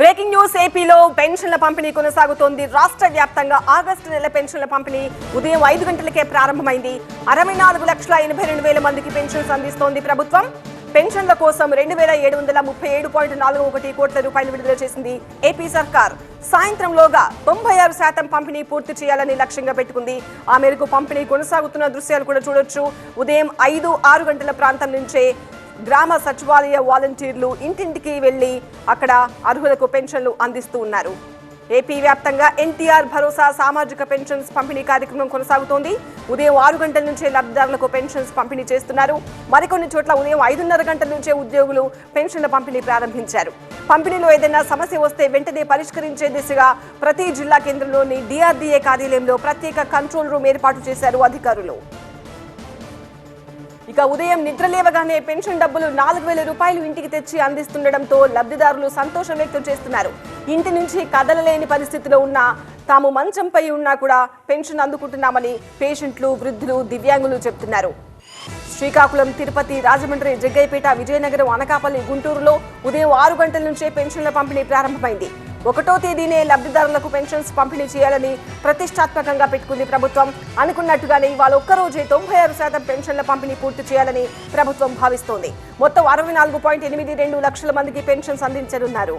Breaking news ఏపీలో పెన్షన్ల పంపిణీ కొనసాగుతోంది. రాష్ట్ర వ్యాప్తంగా ఆగస్టు నెల పెన్షన్ల పంపిణీ ఉదయం ఐదు గంటలకే ప్రారంభమైంది. అరవై నాలుగు లక్షల ఎనభై రెండు వేల మందికి పెన్షన్స్ అందిస్తోంది ప్రభుత్వం. పెన్షన్ల కోసం రెండు వేల ఏడు వందల ముప్పై ఏడు పాయింట్ నాలుగు ఒకటి కోట్ల రూపాయలు విడుదల చేసింది ఏపీ సర్కార్. సాయంత్రంలోగా తొంభై ఆరు శాతం పంపిణీ పూర్తి చేయాలని లక్ష్యంగా పెట్టుకుంది. ఆ మేరకు పంపిణీ కొనసాగుతున్న దృశ్యాలు కూడా చూడొచ్చు. ఉదయం ఐదు ఆరు గంటల ప్రాంతం నుంచే గ్రామ సచివాలయ వాలంటీర్లు ఇంటింటికి వెళ్ళి అక్కడ అర్హులకు పెన్షన్లు అందిస్తూ ఉన్నారు. ఏపీ వ్యాప్తంగా ఎన్టీఆర్ భరోసా సామాజిక పెన్షన్స్ పంపిణీ కార్యక్రమం కొనసాగుతోంది. ఉదయం ఆరు గంటల నుంచే లబ్ధిదారులకు పెన్షన్స్ పంపిణీ చేస్తున్నారు. మరికొన్ని చోట్ల ఉదయం ఐదున్నర గంటల నుంచే ఉద్యోగులు పెన్షన్ల పంపిణీ ప్రారంభించారు. పంపిణీలో ఏదైనా సమస్య వస్తే వెంటనే పరిష్కరించే దిశగా ప్రతి జిల్లా కేంద్రంలోని డిఆర్డీఏ కార్యాలయంలో ప్రత్యేక కంట్రోల్ రూమ్ ఏర్పాటు చేశారు అధికారులు. ఇక ఉదయం నిద్ర లేవగానే పెన్షన్ డబ్బులు నాలుగు వేల రూపాయలు ఇంటికి తెచ్చి అందిస్తుండటంతో లబ్ధిదారులు సంతోషం వ్యక్తం చేస్తున్నారు. ఇంటి నుంచి కదలలేని పరిస్థితిలో ఉన్న తాము మంచంపై ఉన్నా కూడా పెన్షన్ అందుకుంటున్నామని పేషెంట్లు వృద్ధులు దివ్యాంగులు చెప్తున్నారు. శ్రీకాకుళం తిరుపతి రాజమండ్రి జగ్గైపేట విజయనగరం అనకాపల్లి గుంటూరులో ఉదయం ఆరు గంటల నుంచే పెన్షన్ల పంపిణీ ప్రారంభమైంది. ఒకటో తేదీనే లబ్ధిదారులకు పెన్షన్స్ పంపిణీ చేయాలని ప్రతిష్టాత్మకంగా పెట్టుకుంది ప్రభుత్వం. అనుకున్నట్టుగానే ఇవాళ ఒక్కరోజే తొంభై ఆరు శాతం పెన్షన్ల పంపిణీ పూర్తి చేయాలని ప్రభుత్వం భావిస్తోంది. మొత్తం అరవై నాలుగు పాయింట్ ఎనిమిది రెండు లక్షల మందికి పెన్షన్స్ అందించనున్నారు.